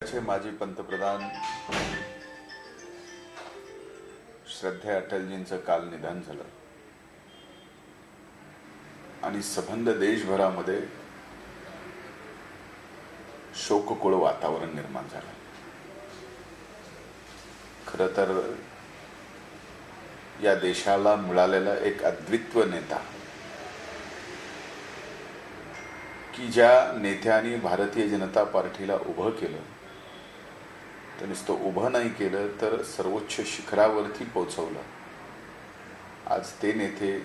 माजी पंतप्रधान श्रद्धे अटलजींचं काल निधन झालं. आणि सबंध देशभरामध्ये शोककुळ वातावरण निर्माण झालं. खर तर या देशाला मिळालेला एक अद्वित्व नेता की ज्या नेत्याने भारतीय जनता पार्टीला उभं केलं तर नुसतं उभं नाही केलं तर सर्वोच्च शिखरावरती पोचवलं आज ते नेते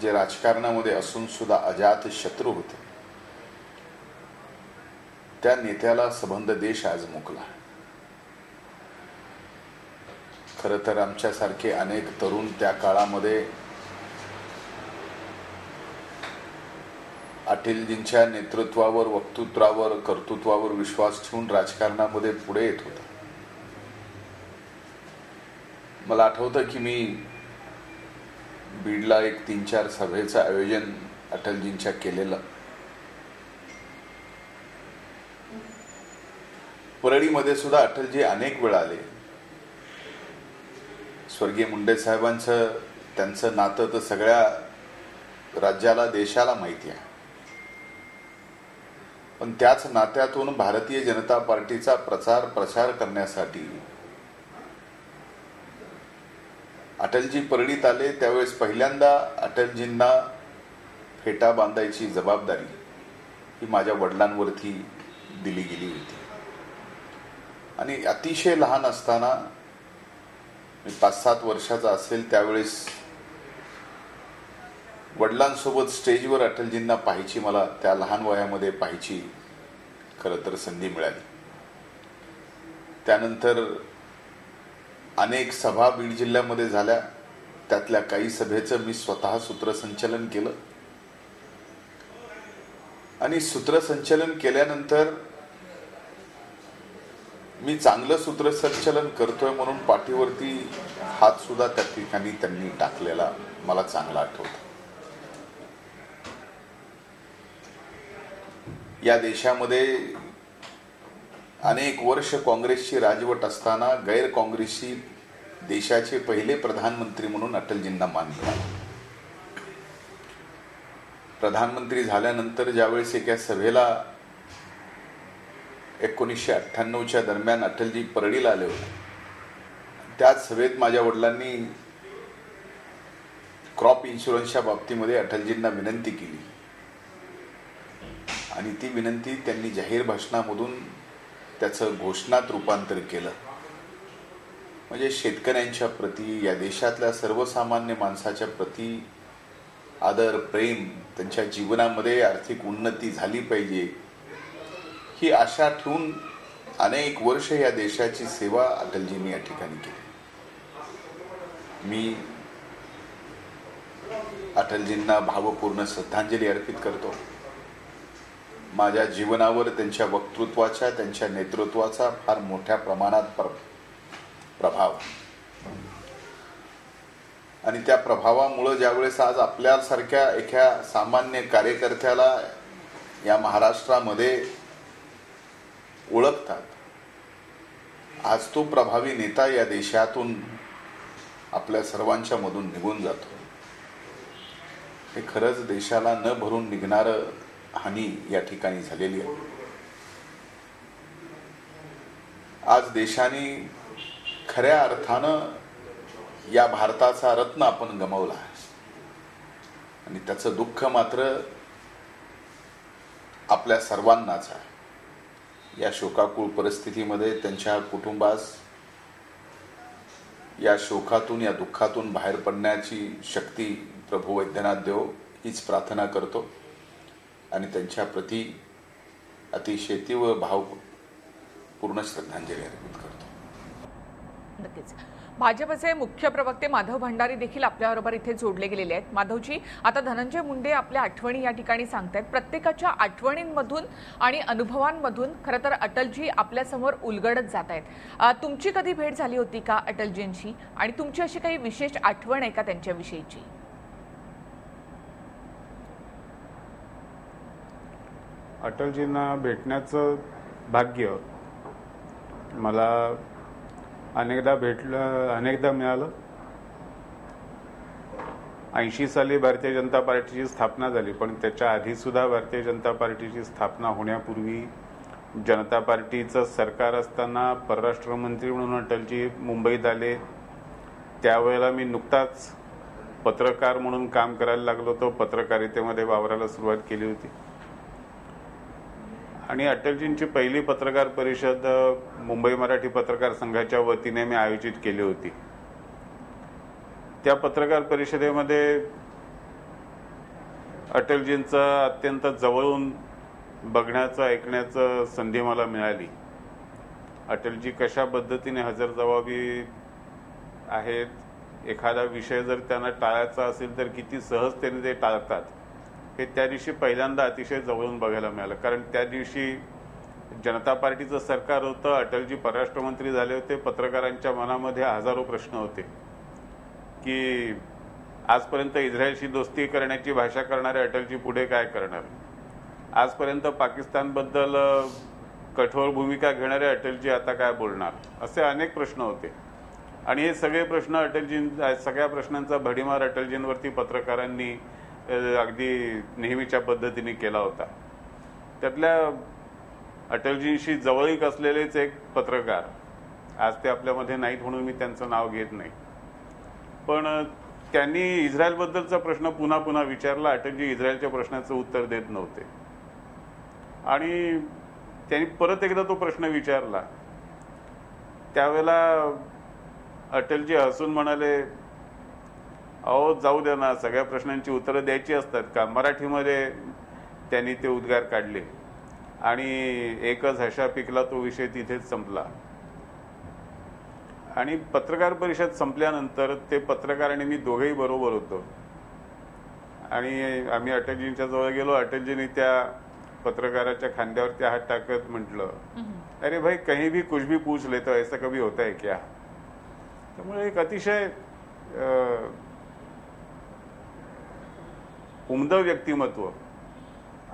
जे राजकारणामध्ये असून सुद्धा अजात शत्रू होते त्या नेत्याला सबंध देश आज मुकला. खर तर आमच्यासारखे अनेक तरुण त्या काळामध्ये अटलजींच्या नेतृत्वावर वक्तृत्वावर कर्तृत्वावर विश्वास ठेवून राजकारणामध्ये पुढे येत होता. मला आठवतं की मी बीडला एक तीन चार सभेचं आयोजन अटलजींच्या केलेलं. परळीमध्ये सुद्धा अटलजी अनेक वेळा आले. स्वर्गीय मुंडे साहेबांचं त्यांचं नातं तर सगळ्या राज्याला देशाला माहिती आहे. पण त्याच नात्यातून भारतीय जनता पार्टीचा प्रचार प्रसार करण्यासाठी. अटलजी परळीत आले त्यावेळेस पहिल्यांदा अटलजींना फेटा बांधायची जबाबदारी ही माझ्या वडिलांवरती दिली गेली होती. आणि अतिशय लहान असताना मी पाच सात वर्षाचा असेल त्यावेळेस वडिलांसोबत स्टेजवर अटलजींना पाहायची मला त्या लहान वयामध्ये पाहायची खरं तर संधी मिळाली. त्यानंतर अनेक सभा बीड जिल्ह्यामध्ये झाल्या. त्यातल्या काही सभेचं मी स्वतः सूत्रसंचलन केलं. आणि सूत्रसंचलन केल्यानंतर मी चांगलं सूत्रसंचलन करतोय म्हणून पाठीवरती हात सुद्धा त्या ठिकाणी त्यांनी टाकलेला मला चांगला आठवतो. या देशामध्ये अनेक वर्ष काँग्रेसची राजवट असताना गैर काँग्रेसी देशाचे पहिले प्रधानमंत्री म्हणून अटलजींना मान मिळाला. प्रधानमंत्री झाल्यानंतर ज्यावेळेस एका सभेला एकोणीसशे अठ्ठ्याण्णवच्या दरम्यान अटलजी परळीला आले होते त्याच सभेत माझ्या वडिलांनी क्रॉप इन्शुरन्सच्या बाबतीमध्ये अटलजींना विनंती केली. आणि ती विनंती त्यांनी जाहीर भाषणामधून त्याचं घोषणात रूपांतर केलं. म्हणजे शेतकऱ्यांच्या प्रती या देशातल्या सर्वसामान्य माणसाच्या प्रती आदर प्रेम त्यांच्या जीवनामध्ये आर्थिक उन्नती झाली पाहिजे ही आशा ठेवून अनेक वर्ष या देशाची सेवा अटलजींनी या ठिकाणी केली. मी अटलजींना भावपूर्ण श्रद्धांजली अर्पित करतो. माझ्या जीवनावर त्यांच्या वक्तृत्वाच्या त्यांच्या नेतृत्वाचा फार मोठ्या प्रमाणात प्र प्रभाव. आणि त्या प्रभावामुळं ज्यावेळेस आज आपल्यासारख्या एका सामान्य कार्यकर्त्याला या महाराष्ट्रामध्ये ओळखतात आज तो प्रभावी नेता या देशातून आपल्या सर्वांच्या मधून निघून जातो. हे खरंच देशाला न भरून निघणारं हानी या ठिकाणी झालेली आहे. आज देशाने खऱ्या अर्थानं या भारताचा रत्न आपण गमावला आहे. आणि त्याचं दुःख मात्र आपल्या सर्वांनाच आहे. या शोकाकुळ परिस्थितीमध्ये त्यांच्या कुटुंबास या शोकातून या दुःखातून बाहेर पडण्याची शक्ती प्रभू वैद्यनाथ देव हीच प्रार्थना करतो. आणि त्यांच्याप्रती अतिशय तीव्र भावपूर्ण श्रद्धांजली अर्पित करतो. नक्कीच. भाजपचे मुख्य प्रवक्ते माधव भंडारी देखील आपल्याबरोबर इथे जोडले गेलेले आहेत. माधवजी आता धनंजय मुंडे आपल्या आठवणी या ठिकाणी सांगतायत. प्रत्येकाच्या आठवणींमधून आणि अनुभवांमधून खरं तर अटलजी आपल्यासमोर उलगडत जात आहेत तुमची कधी भेट झाली होती का अटलजींशी? आणि तुमची अशी काही विशेष आठवण आहे का त्यांच्याविषयीची? अटलजींना भेटण्याचं भाग्य मला अनेकदा भेटलं अनेकदा मिळालं. ऐंशी साली भारतीय जनता पार्टीची स्थापना झाली पण त्याच्या आधीसुद्धा भारतीय जनता पार्टीची स्थापना होण्यापूर्वी जनता पार्टीचं सरकार असताना परराष्ट्र मंत्री म्हणून अटलजी मुंबईत आले. त्यावेळेला मी नुकताच पत्रकार म्हणून काम करायला लागलो होतो. पत्रकारितेमध्ये वावरायला सुरुवात केली होती. आणि अटलजींची पहिली पत्रकार परिषद मुंबई मराठी पत्रकार संघाच्या वतीने मी आयोजित केली होती. त्या पत्रकार परिषदेमध्ये अटलजींचं अत्यंत जवळून बघण्याचं ऐकण्याचं संधी मला मिळाली. अटलजी कशा पद्धतीने हजरजबाबी आहेत? एखादा विषय जर त्यांना टाळायचा असेल तर किती सहजतेने ते टाळतात? हे त्या दिवशी पहिल्यांदा अतिशय जवळून बघायला मिळालं. कारण त्या दिवशी जनता पार्टीचं सरकार होतं अटलजी परराष्ट्रमंत्री झाले होते पत्रकारांच्या मनामध्ये हजारो प्रश्न होते. की आजपर्यंत इस्रायलशी दोस्ती करण्याची भाषा करणारे अटलजी पुढे काय करणार? आजपर्यंत पाकिस्तानबद्दल कठोर भूमिका घेणारे अटलजी आता काय बोलणार? असे अनेक प्रश्न होते. आणि हे सगळे प्रश्न अटलजी सगळ्या प्रश्नांचा भडीमार अटलजींवरती पत्रकारांनी अगदी नेहमीच्या पद्धतीने केला होता. त्यातल्या अटलजींशी जवळीक असलेलेच एक पत्रकार आज ते आपल्यामध्ये नाहीत म्हणून मी त्यांचं नाव घेत नाही. पण त्यांनी इस्रायलबद्दलचा प्रश्न पुन्हा पुन्हा विचारला अटलजी इस्रायलच्या प्रश्नाचं उत्तर देत नव्हते. आणि त्यांनी परत एकदा तो प्रश्न विचारला. त्यावेळेला अटलजी हसून म्हणाले अहो जाऊ द्या ना सगळ्या प्रश्नांची उत्तरं द्यायची असतात का? मराठीमध्ये त्यांनी ते उद्गार काढले. आणि एकच हशा पिकला तो विषय तिथेच संपला. आणि पत्रकार परिषद संपल्यानंतर ते पत्रकार आणि मी दोघेही बरोबर होतो. आणि आम्ही अटलजींच्या जवळ गेलो. अटलजींनी त्या पत्रकाराच्या खांद्यावरती हात टाकत म्हटलं अरे भाई कहीं भी कुछ भी पूछ लेतो ऐसा कभी होता है क्या? त्यामुळे एक अतिशय उमदं व्यक्तिमत्व.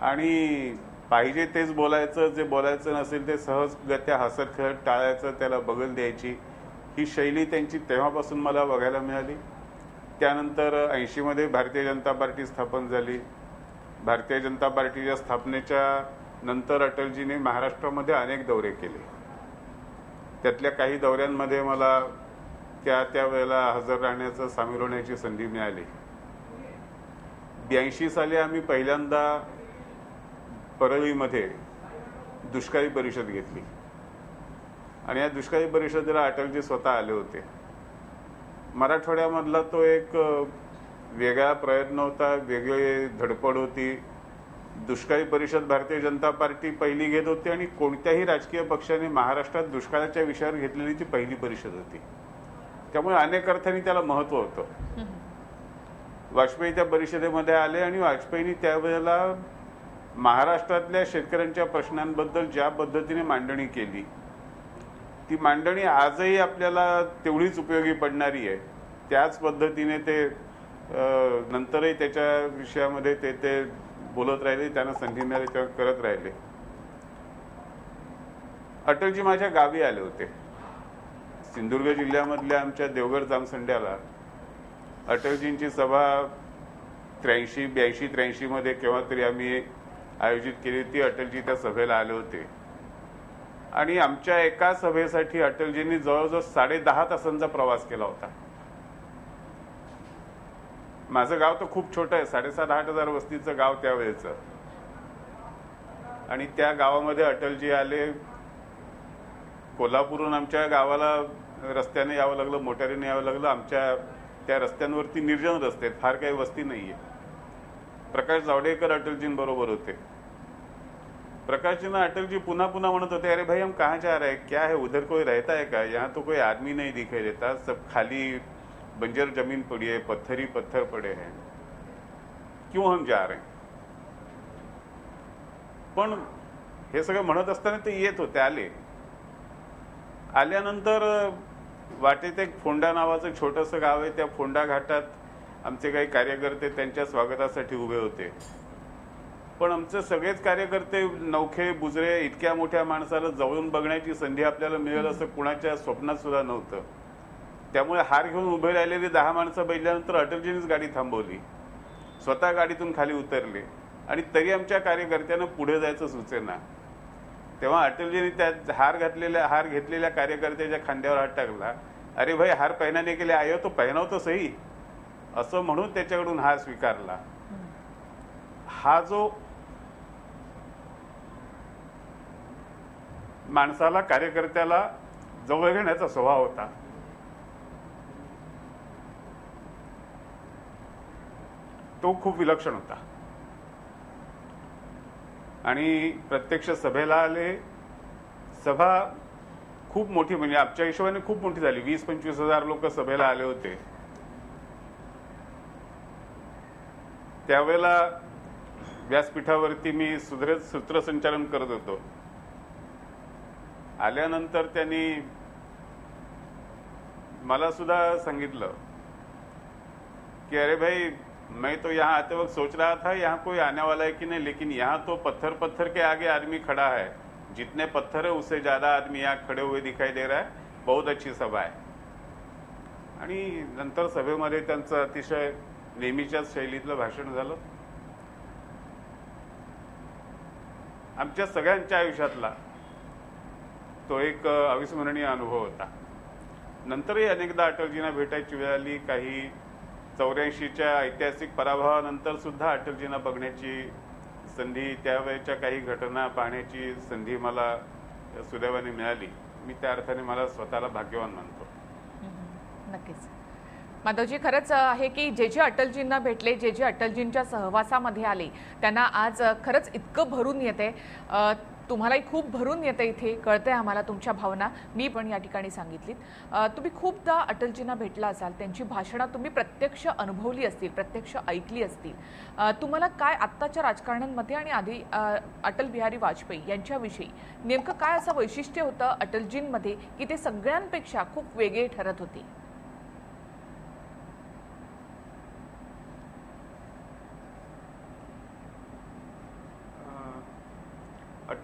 आणि पाहिजे तेच बोलायचं जे बोलायचं नसेल ते सहजगत्या हसत खेळत टाळायचं त्याला बगल द्यायची. ही शैली त्यांची तेव्हापासून मला बघायला मिळाली. त्यानंतर ऐंशीमध्ये भारतीय जनता पार्टी स्थापन झाली. भारतीय जनता पार्टीच्या स्थापनेच्या नंतर अटलजीने महाराष्ट्रामध्ये अनेक दौरे केले. त्यातल्या काही दौऱ्यांमध्ये मला त्या त्या वेळेला हजर राहण्याचं सामील होण्याची संधी मिळाली. ब्याऐंशी साली आम्ही पहिल्यांदा परळीमध्ये दुष्काळी परिषद घेतली. आणि या दुष्काळी परिषदेला अटलजी स्वतः आले होते. मराठवाड्यामधला तो एक वेगळा प्रयत्न होता वेगळी धडपड होती. दुष्काळी परिषद भारतीय जनता पार्टी पहिली घेत होती आणि कोणत्याही राजकीय पक्षाने महाराष्ट्रात दुष्काळाच्या विषयावर घेतलेली ती पहिली परिषद होती. त्यामुळे अनेक अर्थांनी त्याला महत्त्व होतं. वाजपेयी त्या परिषदेमध्ये आले आणि वाजपेयींनी त्यावेळेला महाराष्ट्रातल्या शेतकऱ्यांच्या प्रश्नांबद्दल ज्या पद्धतीने मांडणी केली ती मांडणी आजही आपल्याला तेवढीच उपयोगी पडणारी आहे. त्याच पद्धतीने ते नंतरही त्याच्या विषयामध्ये ते ते बोलत राहिले त्यांना संधी मिळाली तेव्हा करत राहिले. अटलजी माझ्या गावी आले होते. सिंधुदुर्ग जिल्ह्यामधल्या आमच्या देवगड जामसंड्याला अटलजींची सभा त्र्याऐंशी ब्याऐंशी त्र्याऐंशी मध्ये केव्हा तरी आम्ही आयोजित केली होती अटलजी त्या सभेला आले होते. आणि आमच्या एका सभेसाठी अटलजींनी जवळजवळ साडे दहा तासांचा प्रवास केला होता. माझं गाव तर खूप छोटं आहे साडेसात आठ हजार वस्तीचं गाव त्यावेळेचं. आणि त्या गावामध्ये अटलजी आले. कोल्हापूरहून आमच्या गावाला रस्त्याने यावं लागलं मोटारीने यावं लागलं. आमच्या त्या रस्त्यांवरती निर्जन रस्ते आहेत. फार काही वस्ती नाहीये. प्रकाश जावडेकर अटलजींबरोबर होते. प्रकाशजींना अटलजी पुन्हा पुन्हा म्हणत होते अरे भाई हम कहाँ जा रहे हैं? क्या है? उधर कोई रहता है क्या? यहाँ तो कोई आदमी नहीं दिखाई देता। सब खाली बंजर जमीन पड़ी है पत्थर ही पत्थर पड़े हैं। क्यों हम जा रहे हैं? पण हे सगळं म्हणत असताना ते येत होते आले. आल्यानंतर वाटेत एक फोंडा नावाचं छोटंसं गाव आहे. त्या फोंडा घाटात आमचे काही कार्यकर्ते त्यांच्या स्वागतासाठी उभे होते. पण आमचे सगळेच कार्यकर्ते नौखे बुजरे इतक्या मोठ्या माणसाला जवळून बघण्याची संधी आपल्याला मिळेल असं कुणाच्या स्वप्नात सुद्धा नव्हतं. त्यामुळे हार घेऊन उभे राहिलेली दहा माणसं बघितल्यानंतर अटलजींनीच गाडी थांबवली. स्वतः गाडीतून खाली उतरले. आणि तरी आमच्या कार्यकर्त्यांना पुढे जायचं सुचेना. तेव्हा अटलजींनी त्या हार घातलेल्या हार घेतलेल्या कार्यकर्त्याच्या खांद्यावर हात टाकला. अरे भाई हार पहिनाने के आयो तो पहिनवतो सही असं म्हणून त्याच्याकडून हार स्वीकारला. हा जो माणसाला कार्यकर्त्याला जवळ घेण्याचा स्वभाव होता. तो खूप विलक्षण होता. आणि प्रत्यक्ष सभेला आले. सभा खूप मोठी म्हणजे आमच्या हिशोबाने खूप मोठी झाली. वीस पंचवीस हजार लोक सभेला आले होते. त्यावेळेला व्यासपीठावरती मी सुधरे सूत्रसंचालन करत होतो. आल्यानंतर त्यांनी मला सुद्धा सांगितलं की अरे भाई मैं तो यहाँ आते वक्त सोच रहा था यहाँ कोई आने वाला है कि नहीं लेकिन यहाँ तो पत्थर पत्थर के आगे आदमी खड़ा है। जितने पत्थर है उससे ज्यादा आदमी यहाँ खड़े हुए दिखाई दे रहा है। बहुत अच्छी सभा आहे आणि नंतर सभेमध्ये त्यांचं अतिशय नेहमीच्याच शैलीतलं भाषण झालं. आमच्या सगळ्यांच्या आयुष्यातला तो एक अविस्मरणीय अनुभव होता. नंतरही अनेकदा अटलजींना भेटायची वेळ आली काही चौऱ्याऐंशीच्या ऐतिहासिक पराभवानंतर सुद्धा अटलजींना बघण्याची संधी त्यावेळेच्या काही घटना पाहण्याची संधी मला सुदैवाने मिळाली. मी त्या अर्थाने मला स्वतःला भाग्यवान मानतो. नक्कीच. माधवजी खरंच आहे की जे जे अटलजींना भेटले जे जे अटलजींच्या सहवासामध्ये आले त्यांना आज खरंच इतकं भरून येते तुम्हालाही खूप भरून येतं इथे कळतंय आम्हाला तुमच्या भावना. मी पण या ठिकाणी सांगितलीत. तुम्ही खूपदा अटलजींना भेटला असाल त्यांची भाषणं तुम्ही प्रत्यक्ष अनुभवली असतील प्रत्यक्ष ऐकली असतील. तुम्हाला काय आत्ताच्या राजकारण्यांमध्ये आणि आधी अटल बिहारी वाजपेयी यांच्याविषयी नेमकं काय असं वैशिष्ट्य होतं अटलजींमध्ये की ते सगळ्यांपेक्षा खूप वेगळे ठरत होते?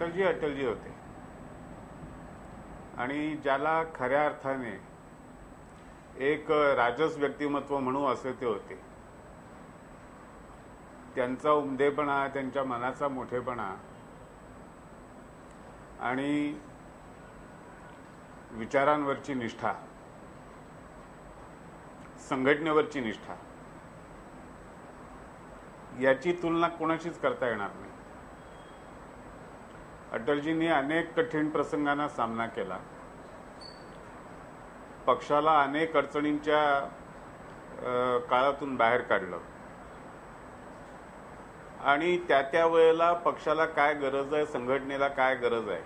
अटलजी अटलजी होते. आणि ज्याला खऱ्या अर्थाने एक राजस व्यक्तिमत्व म्हणू असे ते होते. त्यांचा उमदेपणा त्यांच्या मनाचा मोठेपणा आणि विचारांवरची निष्ठा संघटनेवरची निष्ठा याची तुलना कोणाशीच करता येणार नाही. अटलजींनी अनेक कठीण प्रसंगांना सामना केला. पक्षाला अनेक अडचणींच्या काळातून बाहेर काढलं. आणि त्या त्या वेळेला पक्षाला काय गरज आहे संघटनेला काय गरज आहे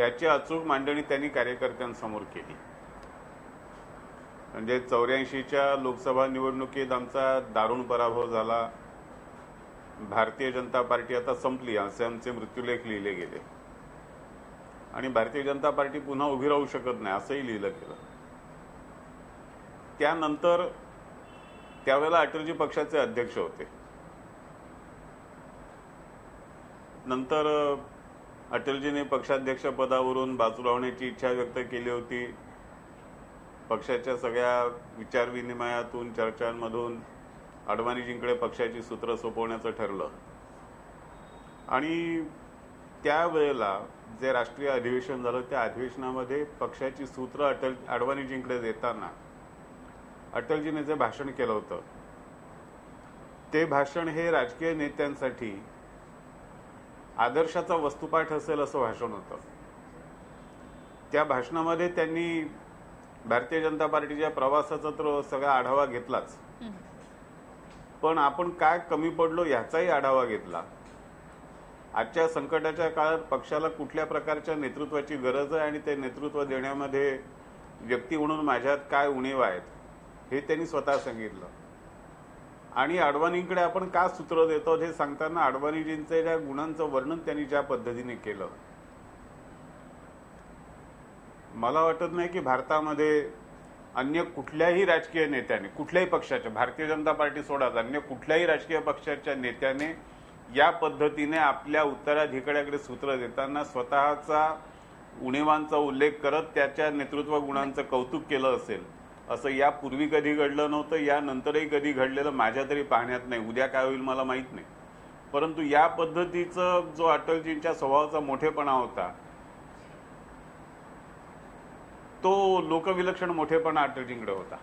याची अचूक मांडणी त्यांनी कार्यकर्त्यांसमोर केली. म्हणजे चौऱ्याऐंशीच्या लोकसभा निवडणुकीत आमचा दारुण पराभव झाला. भारतीय जनता पार्टी आता संपली असे आमचे मृत्यूलेख लिहिले गेले. आणि भारतीय जनता पार्टी पुन्हा उभी राहू शकत नाही असंही लिहिलं गेलं. त्यानंतर त्यावेळेला अटलजी पक्षाचे अध्यक्ष होते. नंतर अटलजीने पक्षाध्यक्ष पदावरून बाजू लावण्याची इच्छा व्यक्त केली होती. पक्षाच्या सगळ्या विचारविनिमयातून चर्चांमधून अडवाणीजींकडे पक्षाची सूत्र सोपवण्याचं ठरलं. आणि त्यावेळेला जे राष्ट्रीय अधिवेशन झालं त्या अधिवेशनामध्ये पक्षाची सूत्र अटल अडवाणीजींकडे देताना अटलजीने जे भाषण केलं होतं ते भाषण हे राजकीय नेत्यांसाठी आदर्शाचा वस्तुपाठ असेल असं भाषण होतं. त्या भाषणामध्ये त्यांनी भारतीय जनता पार्टीच्या प्रवासाचा तर सगळा आढावा घेतलाच. पण आपण काय कमी पडलो ह्याचाही आढावा घेतला. आजच्या संकटाच्या काळात पक्षाला कुठल्या प्रकारच्या नेतृत्वाची गरज आहे आणि ते नेतृत्व देण्यामध्ये व्यक्ती म्हणून माझ्यात काय उणीव आहेत हे त्यांनी स्वतः सांगितलं. आणि अडवाणींकडे आपण का सूत्र देतो हे सांगताना अडवाणीजींचे ज्या गुणांचं वर्णन त्यांनी ज्या पद्धतीने केलं. मला वाटत नाही की भारतामध्ये अन्य कुठल्याही राजकीय नेत्याने कुठल्याही पक्षाच्या भारतीय जनता पार्टी सोडाच अन्य कुठल्याही राजकीय पक्षाच्या नेत्याने या पद्धतीने आपल्या उत्तराधिकाऱ्याकडे सूत्र देताना स्वतःचा उणीवांचा उल्लेख करत त्याच्या नेतृत्व गुणांचं कौतुक केलं असेल असं यापूर्वी कधी घडलं नव्हतं यानंतरही कधी घडलेलं माझ्या तरी पाहण्यात नाही. उद्या काय होईल मला माहीत नाही. परंतु या पद्धतीचं जो अटलजींच्या स्वभावाचा मोठेपणा होता तो लोकविलक्षण मोठेपणा अटलजींकडे होता.